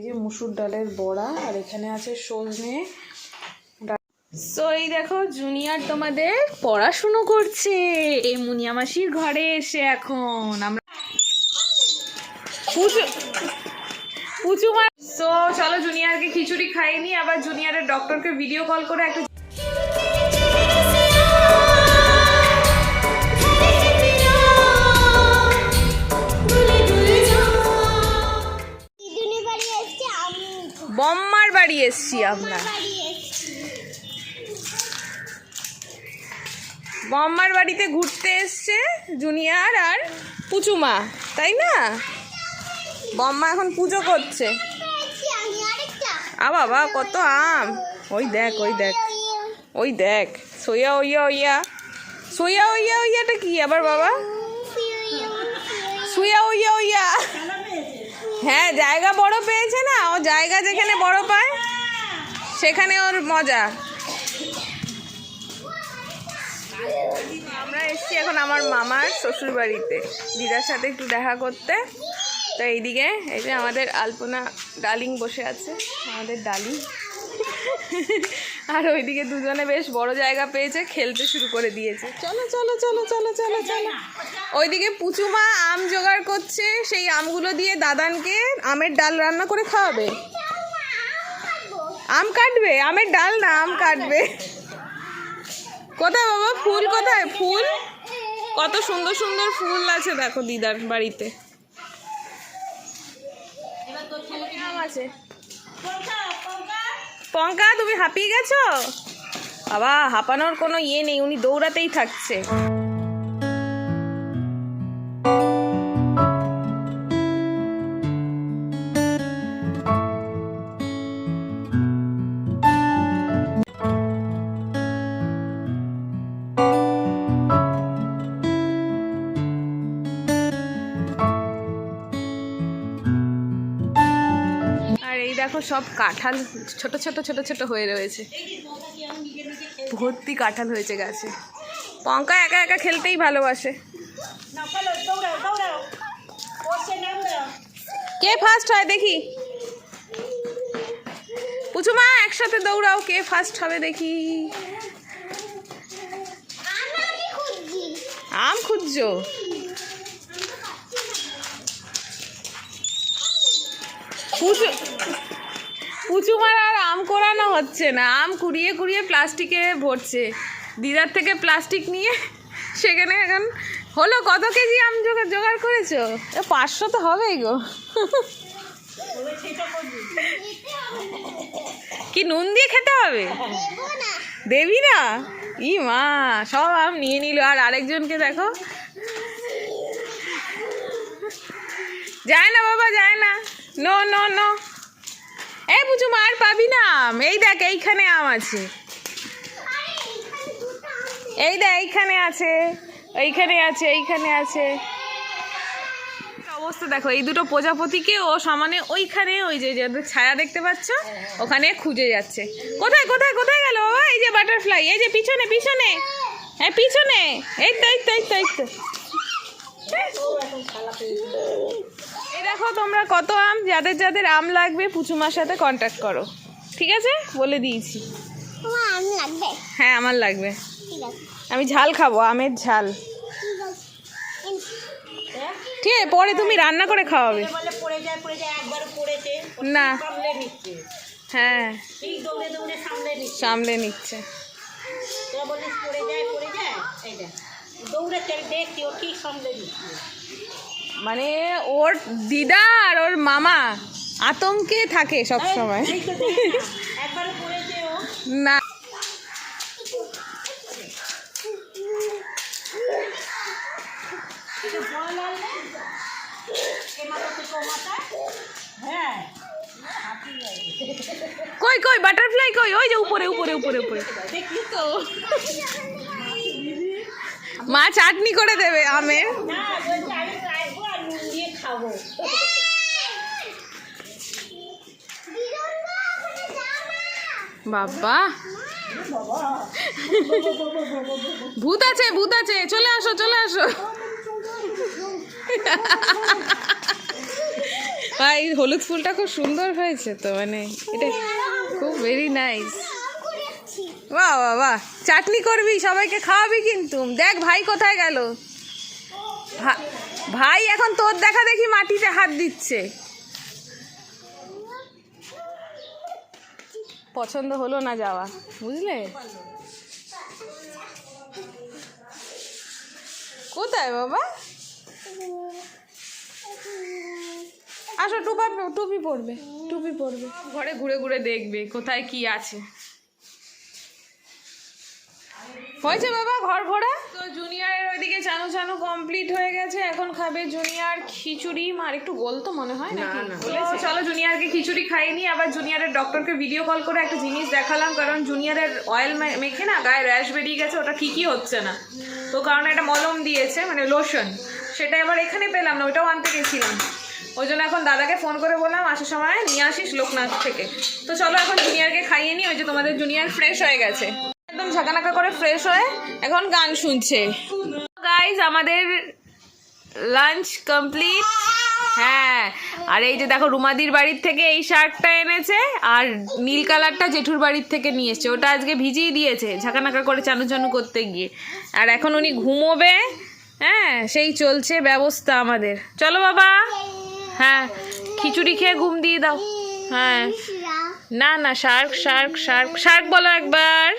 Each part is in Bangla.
এই যে মুসুর ডালের বড়া, আর এখানে আছে সজনে সো এই দেখো, জুনিয়র তোমাদের পড়াশুনো করছে। এই মুনিয়া মাসির ঘরে এসে এখন আমরা পুচু পুচু সো চলো জুনিয়রকে খিচুড়ি খাইনি আবার জুনিয়রের ডক্টরকে ভিডিও কল করে একটা আমরা। বম্মার বাড়িতে ঘুরতে এসছে জুনিয়র আর পুচুমা, তাই না? বম্মা এখন পুজো করছে। আ বাবা, কত আম। ওই দেখ ওই দেখ। ওই দেখ, সইয়া, ওইয়া ওইয়া। সইয়া, ওইয়া, ওইয়াটা কি আবার বাবা? সুইয়া, ওইয়া ওইয়া। হ্যাঁ জায়গা বড় পেয়েছে না? ও জায়গা যেখানে বড় পায়। সেখানে ওর মজা। আমরা এসেছি এখন আমার মামার শ্বশুর বাড়িতে দিদার সাথে একটু দেখা করতে। তো এইদিকে, এই যে আমাদের আলপনা ডালিং বসে আছে, আমাদের ডালিং আর ওইদিকে দুজনে বেশ বড় জায়গা পেয়েছে, খেলতে শুরু করে দিয়েছে। চলো চলো চলো চলো চলো চলো। ওইদিকে পুচুমা আম জোগাড় করছে, সেই আমগুলো দিয়ে দাদানকে আমের ডাল রান্না করে খাওয়াবে। আম কাটবে? আমের ডাল না আম কাটবে। কোথায় বাবা? ফুল কোথায়? ফুল? কত সুন্দর সুন্দর ফুল আছে দেখো দিদার বাড়িতে। আম আছে। পঙ্কা তুমি হাঁপিয়ে গেছো? বাবা হাঁপানোর কোনো ইয়ে নেই উনি দৌড়াতেই থাকছে। সব কাঁঠাল ছোট ছোট ছোট ছোট হয়ে রয়েছে। ভর্তি কাঁঠাল হয়েছে গাছে। পঙ্কা একা একা খেলতেই ভালোবাসে। কে ফার্স্ট হয় দেখি? পুচুমা, একসাথে দৌড়াও, কে ফার্স্ট হবে দেখি। আম খুঁজছি? আম পুচুমার আর আম কোরানো হচ্ছে না, আম কুড়িয়ে কুড়িয়ে প্লাস্টিকে ভরছে। দিদার থেকে প্লাস্টিক নিয়ে সেখানে এখন, হলো কত কেজি আম জোগাড় করেছ? পাঁচশো তো হবেই গো। কি নুন দিয়ে খেতে হবে? দেবি না? ই মা, সব আম নিয়ে নিল। আর আরেকজনকে দেখো। যায় না বাবা, যায় না। নো নো নো বুঝু মার পাবি না আম। এই দেখ, এইখানে আম আছে। এই দেখ, এইখানে আছে এইখানে আছে এইখানে আছে। অবস্থা দেখো, এই দুটো প্রজাপতিকে ও সমানে ওইখানে, ওই যে ছায়া দেখতে পাচ্ছ, ওখানে খুঁজে যাচ্ছে। কোথায় কোথায় কোথায় গেল? বাবা এই যে বাটারফ্লাই, এই যে পিছনে পিছনে। হ্যাঁ পিছনে। এই তো এই তো এই তো। তোমরা কত আম যাদের যাদের আম লাগবে পুচুমার সাথে কন্ট্যাক্ট করো। ঠিক আছে? বলে দিয়েছি। তোমার আম লাগবে? হ্যাঁ আমার লাগবে। আমি ঝাল খাব আমের ঝাল। ঠিক আছে। পরে তুমি রান্না করে খাওয়াবে। বলে পড়ে যায় পড়ে যায় একবার না। হ্যাঁ। সামলে নিচ্ছে। সামলে নিচ্ছে। তোরা বলিস পড়ে যায় পড়ে যায়। এই দেখ দৌড়ে চল দেখছি ও ঠিক সামলে নিচ্ছে। মানে ওর দিদা আর ওর মামা আতঙ্কে থাকে সব সময়। না, হ্যাঁ কই কই বাটারফ্লাই কই? ওই যে উপরে উপরে উপরে উপরে। মা চাটনি করে দেবে আমের না বলছে আমি আসব আর নুন দিয়ে খাব। বাবা। ভূত আছে ভূত আছে। চলে আসো চলে আসো। ভাই, হলুদ ফুলটা খুব সুন্দর হয়েছে তো মানে এটা খুব ভেরি নাইস বাহ বাহ বাহ। চাটনি করবি, সবাইকে খাওয়াবি কিন্তু। দেখ ভাই কোথায় গেল। ভাই, এখন তোর দেখা দেখি মাটিতে হাত দিচ্ছে। পছন্দ হলো না যাওয়া, বুঝলে? কোথায় বাবা? আসো, টুপা, টুপি পরবে টুপি পরবে। ঘরে ঘুরে ঘুরে দেখবে কোথায় কি আছে। হয়েছে বাবা ঘর ঘোরা তো জুনিয়রের ওইদিকে চানু চানু কমপ্লিট হয়ে গেছে এখন খাবে জুনিয়র খিচুড়ি। মার একটু গোল তো মনে হয় নাকি? বলেছে, চলো জুনিয়রকে খিচুড়ি খাইনি আবার জুনিয়রের ডক্টরকে ভিডিও কল করে একটা জিনিস দেখালাম কারণ জুনিয়রের অয়েল মেখে না গায়ে র্যাশ বেরিয়ে গেছে ওটা ঠিকই হচ্ছে না। তো কারণ একটা মলম দিয়েছে মানে লোশন সেটা এবার এখানে পেলাম না ওইটাও আনতে গেছিলাম। ওই জন্য এখন দাদাকে ফোন করে বললাম আসার সময় নিয়ে আসিস লোকনাথ থেকে। তো চলো এখন জুনিয়রকে খাইয়ে নি ওই যে তোমাদের জুনিয়র ফ্রেশ হয়ে গেছে। একদম ঝাঁকানাকা করে ফ্রেশ হয়ে এখন গান শুনছে। গাইজ আমাদের লাঞ্চ কমপ্লিট হ্যাঁ আর এই যে দেখো রুমাদির বাড়ির থেকে এই শার্টটা এনেছে, আর নীল কালারটা জেঠুর বাড়ির থেকে নিয়ে এসছে। ওটা আজকে ভিজিয়ে দিয়েছে, ঝাঁকানাকা করে চানু চানু করতে গিয়ে। আর এখন উনি ঘুমোবে। হ্যাঁ সেই চলছে ব্যবস্থা আমাদের। চলো বাবা। হ্যাঁ খিচুড়ি খেয়ে ঘুম দিয়ে দাও। হ্যাঁ। না না, শার্ক শার্ক শার্ক শার্ক বলো একবার।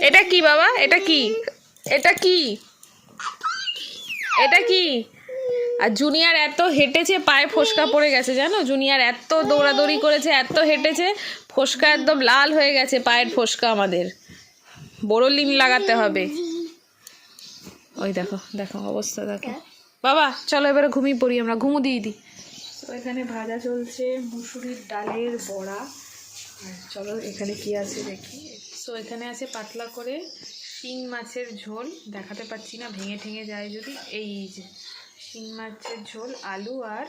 এটা কি, বাবা? এটা কি? এটা কি? এটা কি? আর জুনিয়র এত হেঁটেছে, পায়ে ফোসকা পড়ে গেছে, জানো? জুনিয়র এত দৌড়াদৌড়ি করেছে, এত হেঁটেছে, ফোসকা একদম লাল হয়ে গেছে, পায়ের ফোসকা আমাদের। বড় লিম লাগাতে হবে। ওই দেখো দেখো, অবস্থা দেখো। বাবা, চলো এবারে ঘুমিয়ে পড়ি আমরা, ঘুমু দিয়ে দিই। তো এখানে ভাজা চলছে, মুসুরির ডালের বড়া। আর চলো এখানে কি আছে দেখি। সো এখানে আছে পাতলা করে শিং মাছের ঝোল, দেখাতে পাচ্ছি না, ভেঙে ঠেঙে যায় যদি। এই যে, শিং মাছের ঝোল, আলু আর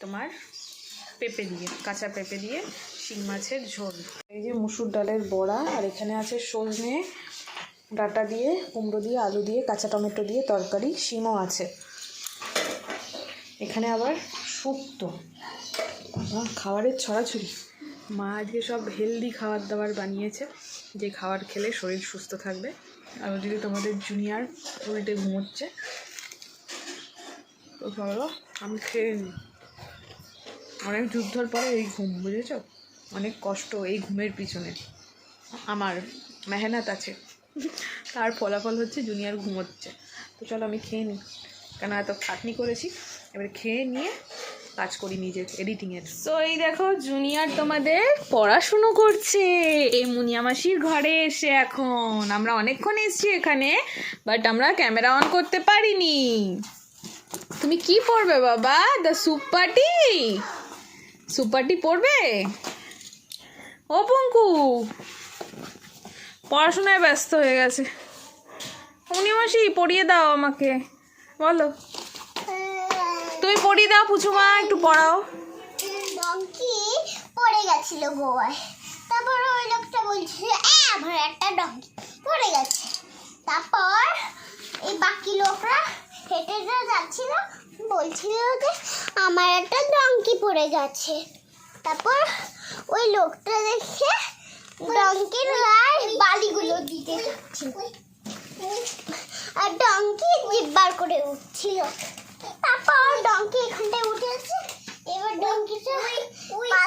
তোমার পেঁপে দিয়ে, কাঁচা পেঁপে দিয়ে শিং মাছের ঝোল। এই যে মুসুর ডালের বড়া, আর এখানে আছে সজনে ডাটা দিয়ে, কুমড়ো দিয়ে, আলু দিয়ে, কাঁচা টমেটো দিয়ে তরকারি, শিমও আছে। এখানে আবার শুক্তো। খাবারের ছড়াছড়ি। মা আজকে সব হেলদি খাবার দাবার বানিয়েছে। যে খাবার খেলে শরীর সুস্থ থাকবে। আর ওদিকে তোমাদের জুনিয়র উল্টে ঘুমোচ্ছে, তো চলো আমি খেয়ে নিই। অনেক যুদ্ধর পরে এই ঘুম, বুঝেছ? অনেক কষ্ট এই ঘুমের পিছনে। আমার মেহনত আছে। তার ফলাফল হচ্ছে জুনিয়র ঘুমোচ্ছে। তো চলো আমি খেয়ে নিই। কেন এত খাটনি করেছি? এবার খেয়ে নিয়ে কাজ করি নিজের এডিটিংয়ের সো এই দেখো জুনিয়র তোমাদের পড়াশুনো করছে। এই মুনিয়া মাসির ঘরে এসে এখন। আমরা অনেকক্ষণ এসেছি এখানে বাট আমরা ক্যামেরা অন করতে পারিনি। তুমি কি পড়বে বাবা? The soup party soup party পড়বে? ও পঙ্কু, পড়াশোনায় ব্যস্ত হয়ে গেছে। উনি মাসি পড়িয়ে দাও আমাকে। বলো। পড়িয়ে দাও পুচুমা একটু পড়াও। ডঙ্কি পড়ে গেছিল গোয়ায়। তারপর ওই লোকটা বলছিল "এ, আমার একটা ডঙ্কি পড়ে গেছে। তারপর এই বাকি লোকরা হেঁটে যাচ্ছিল বলছিল যে আমার একটা ডঙ্কি পড়ে গেছে। তারপর ওই লোকটা দেখে ডঙ্কির গায়ে বালিগুলো দিতে যাচ্ছিল। আর ডঙ্কি জিব্বার করে উঠছিল। তারপর ডঙ্কি এখানটায় উঠেছে এবার ডঙ্কিটা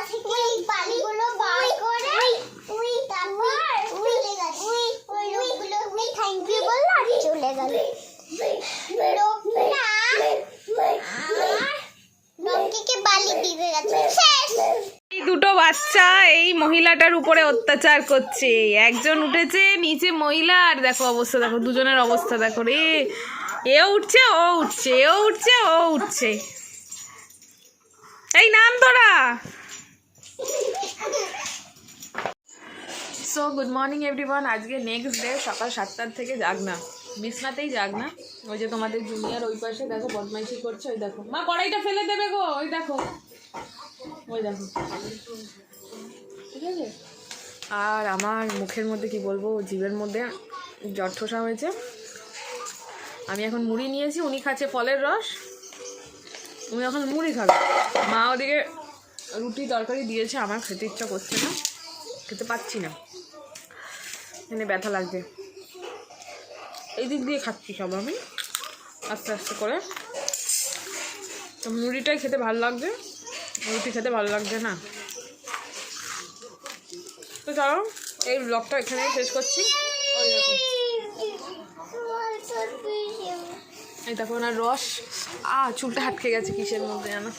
থেকে বালিগুলো বার করে উই তারপর চলে গেছে। ওই লোকগুলো উই থ্যাংক ইউ বলল আর চলে গেল। লোকটা ডঙ্কিকে বালি দিতে গেছে। শেষ। দুটো বাচ্চা এই মহিলাটার উপরে অত্যাচার করছে। একজন উঠেছে নিচে মহিলা আর দেখো অবস্থা দেখো দুজনের অবস্থা দেখো রে। এও উঠছে, ও উঠছে এও উঠছে, ও উঠছে। এই নাম তোরা। সো গুড মর্নিং এভরিওয়ান আজকে নেক্সট ডে সকাল সাতটার থেকে জাগ না বিছনাতেই না ওই যে তোমাদের জুনিয়র ওই পাশে, দেখো, বদমাইশি করছে, ওই দেখো। মা, কড়াইটা ফেলে দেবে গো, ওই দেখো। ওই দেখো। ঠিক আছে? আর আমার মুখের মধ্যে কি বলব জিভের মধ্যে জ্বর ঠোসা হয়েছে। আমি এখন মুড়ি নিয়েছি, উনি খাচ্ছে ফলের রস। উনি এখন মুড়ি খাবে। মা ওদিকে রুটি তরকারি দিয়েছে, আমার খেতে ইচ্ছা করছে না, খেতে পাচ্ছি না। এখানে ব্যথা লাগবে এই দিক দিয়ে খাচ্ছি সব আমি, আস্তে আস্তে করে। তো মুড়িটাই খেতে ভালো লাগছে, রুটি খেতে ভালো লাগছে না। তো চলো, এই ব্লগটা এখানেই শেষ করছি ওই দেখো এই দেখো ওনার রস। আ, চুলটা আটকে গেছে কিসের মধ্যে জানো?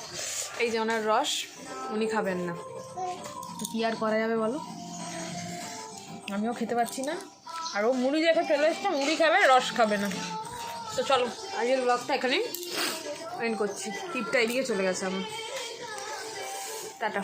এই যে ওনার রস, উনি খাবেন না। তো কী আর করা যাবে বলো? আমিও খেতে পারছি না। আর ও মুড়ি দেখে ফেলে এসছে, মুড়ি খাবে, রস খাবে না। তো চলো, আজকের ব্লগটা এখানেই এন্ড করছি। টিপটা এদিকে চলে গেছে আমার। টাটা।